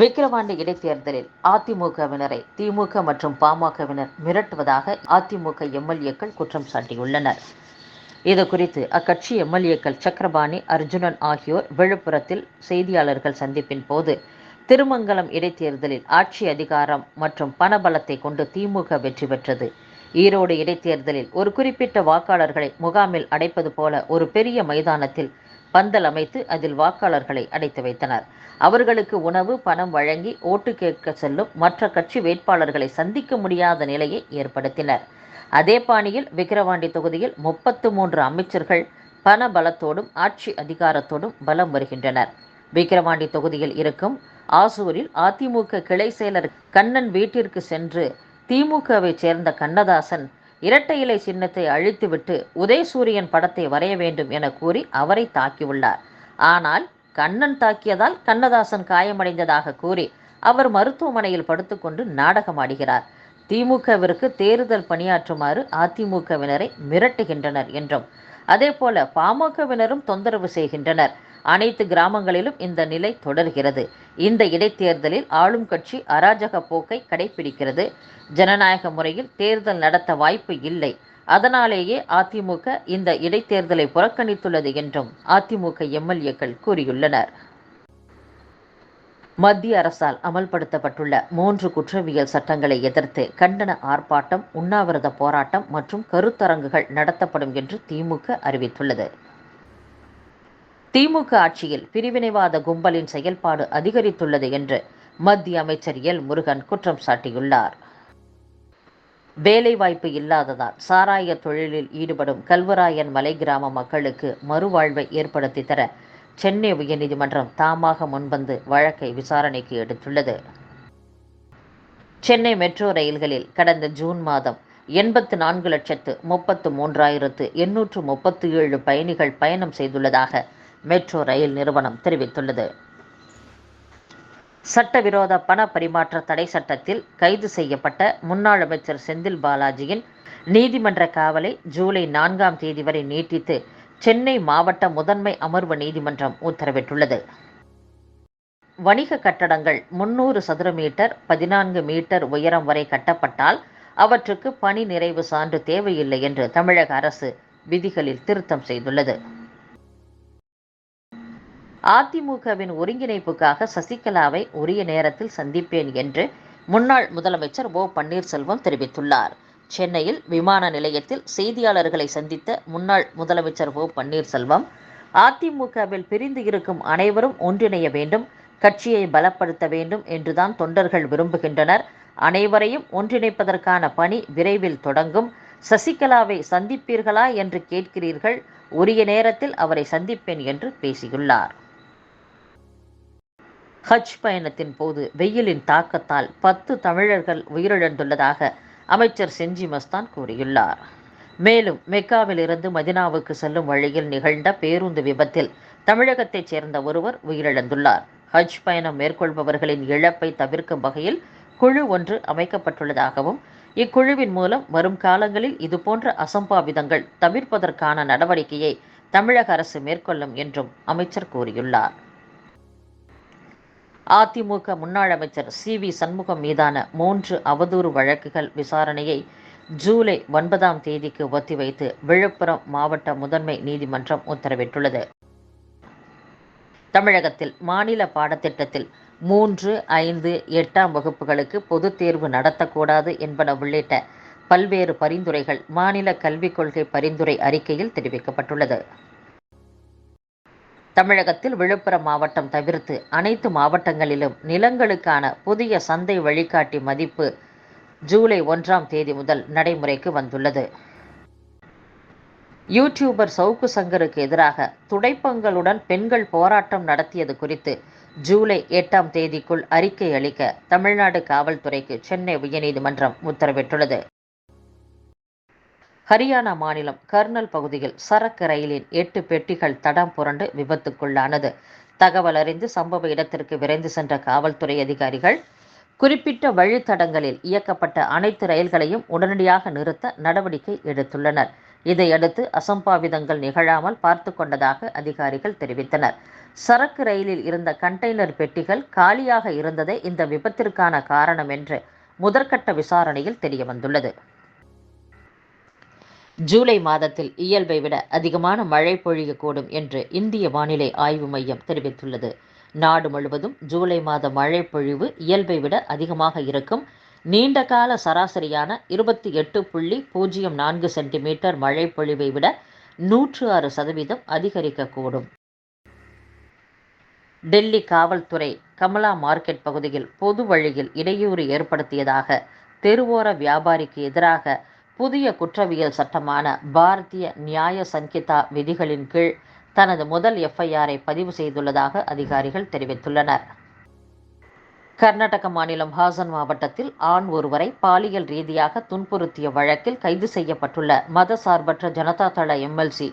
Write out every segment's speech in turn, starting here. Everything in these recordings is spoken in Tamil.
விக்கிரவாண்டி இடைத்தேர்தலில் அதிமுகவினரை திமுக மற்றும் பாமகவினர் மிரட்டுவதாக அதிமுக எம்எல்ஏக்கள் குற்றம் சாட்டியுள்ளனர். இது குறித்து அக்கட்சி எம்எல்ஏக்கள் சக்கரபாணி அர்ஜுனன் ஆகியோர் விழுப்புரத்தில் செய்தியாளர்கள் சந்திப்பின் போது திருமங்கலம் இடைத்தேர்தலில் ஆட்சி அதிகாரம் மற்றும் பணபலத்தை கொண்டு திமுக வெற்றி பெற்றது. ஈரோடு இடைத்தேர்தலில் ஒரு குறிப்பிட்ட வாக்காளர்களை முகாமில் அடைப்பது போல ஒரு பெரிய மைதானத்தில் பந்தல் அமைத்து அதில் வாக்காளர்களை அடைத்து வைத்தனர். அவர்களுக்கு உணவு பணம் வழங்கி ஓட்டு கேட்க செல்லும் மற்ற கட்சி வேட்பாளர்களை சந்திக்க முடியாத நிலையை ஏற்படுத்தினர். அதே பாணியில் விக்கிரவாண்டி தொகுதியில் முப்பத்து மூன்று அமைச்சர்கள் பண பலத்தோடும் ஆட்சி அதிகாரத்தோடும் பலம் வருகின்றனர். விக்கிரவாண்டி தொகுதியில் இருக்கும் ஆசூரில் அதிமுக கிளை செயலர் கண்ணன் வீட்டிற்கு சென்று திமுகவை சேர்ந்த கண்ணதாசன் இரட்டை இலை சின்னத்தை அழித்துவிட்டு உதயசூரியன் படத்தை வரைய வேண்டும் என கூறி அவரை தாக்கியுள்ளார். ஆனால் கண்ணன் தாக்கியதால் கண்ணதாசன் காயமடைந்ததாக கூறி அவர் மருத்துவமனையில் படுத்துக்கொண்டு நாடகமாடுகிறார் திமுகவிற்கு தேர்தல் பணியாற்றுமாறு அதிமுகவினரை மிரட்டுகின்றனர் என்றும் அதேபோல பாமகவினரும் தொந்தரவு செய்கின்றனர். அனைத்து கிராமங்களிலும் இந்த நிலை தொடர்கிறது. இந்த இடைத்தேர்தலில் ஆளும் கட்சி அராஜக போக்கை கடைபிடிக்கிறது ஜனநாயக முறையில் தேர்தல் நடத்த வாய்ப்பு இல்லை. அதனாலேயே அதிமுக இந்த இடைத்தேர்தலை புறக்கணித்துள்ளது என்றும் அதிமுக எம்எல்ஏக்கள் கூறியுள்ளனர். மத்திய அரசால் அமல்படுத்தப்பட்டுள்ள மூன்று குற்றவியல் சட்டங்களை எதிர்த்து கண்டன ஆர்ப்பாட்டம் உண்ணாவிரத போராட்டம் மற்றும் கருத்தரங்குகள் நடத்தப்படும் என்று திமுக அறிவித்துள்ளது. திமுக ஆட்சியில் பிரிவினைவாத கும்பலின் செயல்பாடு அதிகரித்துள்ளது என்று மத்திய அமைச்சர் எல். முருகன் குற்றம் சாட்டியுள்ளார். வேலைவாய்ப்பு இல்லாததால் சாராய தொழிலில் ஈடுபடும் கல்வராயன் மலை கிராம மக்களுக்கு மறுவாழ்வை ஏற்படுத்தி தர சென்னை உயர்நீதிமன்றம் தாமாக முன்வந்து வழக்கை விசாரணைக்கு எடுத்துள்ளது. சென்னை மெட்ரோ ரயில்களில் கடந்த ஜூன் மாதம் எண்பத்து நான்கு லட்சத்து முப்பத்து மூன்றாயிரத்து எண்ணூற்று முப்பத்து ஏழு பயணிகள் பயணம் செய்துள்ளதாக மெட்ரோ ரயில் நிறுவனம் தெரிவித்துள்ளது. சட்டவிரோத பண பரிமாற்ற தடை சட்டத்தில் கைது செய்யப்பட்ட முன்னாள் அமைச்சர் செந்தில் பாலாஜியின் நீதிமன்ற காவலை ஜூலை நான்காம் தேதி வரை நீட்டித்து சென்னை மாவட்ட முதன்மை அமர்வு நீதிமன்றம் உத்தரவிட்டுள்ளது. வணிக கட்டடங்கள் முன்னூறு சதுர மீட்டர் பதினான்கு மீட்டர் உயரம் வரை கட்டப்பட்டால் அவற்றுக்கு பணி நிறைவு சான்று தேவையில்லை என்று தமிழக அரசு விதிகளில் திருத்தம் செய்துள்ளது. அதிமுகவின் ஒருங்கிணைப்புக்காக சசிகலாவை உரிய நேரத்தில் சந்திப்பேன் என்று முன்னாள் முதலமைச்சர் ஓ பன்னீர்செல்வம் தெரிவித்துள்ளார். சென்னையில் விமான நிலையத்தில் செய்தியாளர்களை சந்தித்த முன்னாள் முதலமைச்சர் ஓ பன்னீர்செல்வம் அதிமுகவில் பிரிந்து இருக்கும் அனைவரும் ஒன்றிணைய வேண்டும் கட்சியை பலப்படுத்த வேண்டும் என்றுதான் தொண்டர்கள் விரும்புகின்றனர். அனைவரையும் ஒன்றிணைப்பதற்கான பணி விரைவில் தொடங்கும். சசிகலாவை சந்திப்பீர்களா என்று கேட்கிறீர்கள். உரிய நேரத்தில் அவரை சந்திப்பேன் என்று பேசியுள்ளார். ஹஜ் பயணத்தின் போது வெயிலின் தாக்கத்தால் பத்து தமிழர்கள் உயிரிழந்துள்ளதாக அமைச்சர் செஞ்சி மஸ்தான் கூறியுள்ளார். மேலும் மெக்காவிலிருந்து மதினாவுக்கு செல்லும் வழியில் நிகழ்ந்த பேருந்து விபத்தில் தமிழகத்தைச் சேர்ந்த ஒருவர் உயிரிழந்துள்ளார். ஹஜ் பயணம் மேற்கொள்பவர்களின் இழப்பை தவிர்க்கும் வகையில் குழு ஒன்று அமைக்கப்பட்டுள்ளதாகவும் இக்குழுவின் மூலம் வரும் காலங்களில் இதுபோன்ற அசம்பாவிதங்கள் தவிர்ப்பதற்கான நடவடிக்கையை தமிழக அரசு மேற்கொள்ளும் என்றும் அமைச்சர் கூறியுள்ளார். அதிமுக முன்னாள் அமைச்சர் சி வி சண்முகம் மீதான மூன்று அவதூறு வழக்குகள் விசாரணையை ஜூலை ஒன்பதாம் தேதிக்கு ஒத்திவைத்து விழுப்புரம் மாவட்ட முதன்மை நீதிமன்றம் உத்தரவிட்டுள்ளது. தமிழகத்தில் மாநில பாடத்திட்டத்தில் மூன்று ஐந்து எட்டாம் வகுப்புகளுக்கு பொதுத் தேர்வு நடத்தக்கூடாது என்பன உள்ளிட்ட பல்வேறு பரிந்துரைகள் மாநில கல்விக் கொள்கை பரிந்துரை அறிக்கையில் தெரிவிக்கப்பட்டுள்ளது. தமிழகத்தில் விழுப்புரம் மாவட்டம் தவிர்த்து அனைத்து மாவட்டங்களிலும் நிலங்களுக்கான புதிய சந்தை வழிகாட்டி மதிப்பு ஜூலை ஒன்றாம் தேதி முதல் நடைமுறைக்கு வந்துள்ளது. யூடியூபர் சவுக்கு சங்கருக்கு எதிராக துடைப்பங்களுடன் பெண்கள் போராட்டம் நடத்தியது குறித்து ஜூலை எட்டாம் தேதிக்குள் அறிக்கை அளிக்க தமிழ்நாடு காவல்துறைக்கு சென்னை உயர்நீதிமன்றம் உத்தரவிட்டுள்ளது. ஹரியானா மாநிலம் கர்னல் பகுதியில் சரக்கு ரயிலின் எட்டு பெட்டிகள் தடம் புரண்டு விபத்துக்குள்ளானது. தகவல் அறிந்து சம்பவ இடத்திற்கு விரைந்து சென்ற காவல்துறை அதிகாரிகள் குறிப்பிட்ட வழித்தடங்களில் இயக்கப்பட்ட அனைத்து ரயில்களையும் உடனடியாக நிறுத்த நடவடிக்கை எடுத்துள்ளனர். இதையடுத்து அசம்பாவிதங்கள் நிகழாமல் பார்த்து கொண்டதாக அதிகாரிகள் தெரிவித்தனர். சரக்கு ரயிலில் இருந்த கண்டெய்னர் பெட்டிகள் காலியாக இருந்ததே இந்த விபத்திற்கான காரணம் என்று முதற்கட்ட விசாரணையில் தெரியவந்துள்ளது. ஜூலை மாதத்தில் இயல்பை விட அதிகமான மழை பொழியக்கூடும் என்று இந்திய வானிலை ஆய்வு மையம் தெரிவித்துள்ளது. நாடு முழுவதும் ஜூலை மாத மழை பொழிவு இயல்பை விட அதிகமாக இருக்கும். நீண்ட கால சராசரியான இருபத்தி எட்டு புள்ளி பூஜ்ஜியம் நான்கு சென்டிமீட்டர் மழை பொழிவை விட நூற்று ஆறு சதவீதம் அதிகரிக்கக்கூடும். டெல்லி காவல்துறை கமலா மார்க்கெட் பகுதியில் பொது வழியில் இடையூறு ஏற்படுத்தியதாக தெருவோர வியாபாரிக்கு எதிராக புதிய குற்றவியல் சட்டமான பாரதிய நியாய சங்கிதா விதிகளின் கீழ் தனது முதல் எஃப்ஐஆரை பதிவு செய்துள்ளதாக அதிகாரிகள் தெரிவித்துள்ளனர். கர்நாடக மாநிலம் ஹாசன் மாவட்டத்தில் ஆண் ஒருவரை பாலியல் ரீதியாக துன்புறுத்திய வழக்கில் கைது செய்யப்பட்டுள்ள மதசார்பற்ற ஜனதா தள எம்எல்சி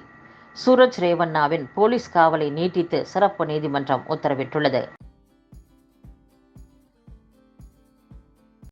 சூரஜ் ரேவண்ணாவின் போலீஸ் காவலை நீட்டித்து சிறப்பு நீதிமன்றம் உத்தரவிட்டுள்ளது.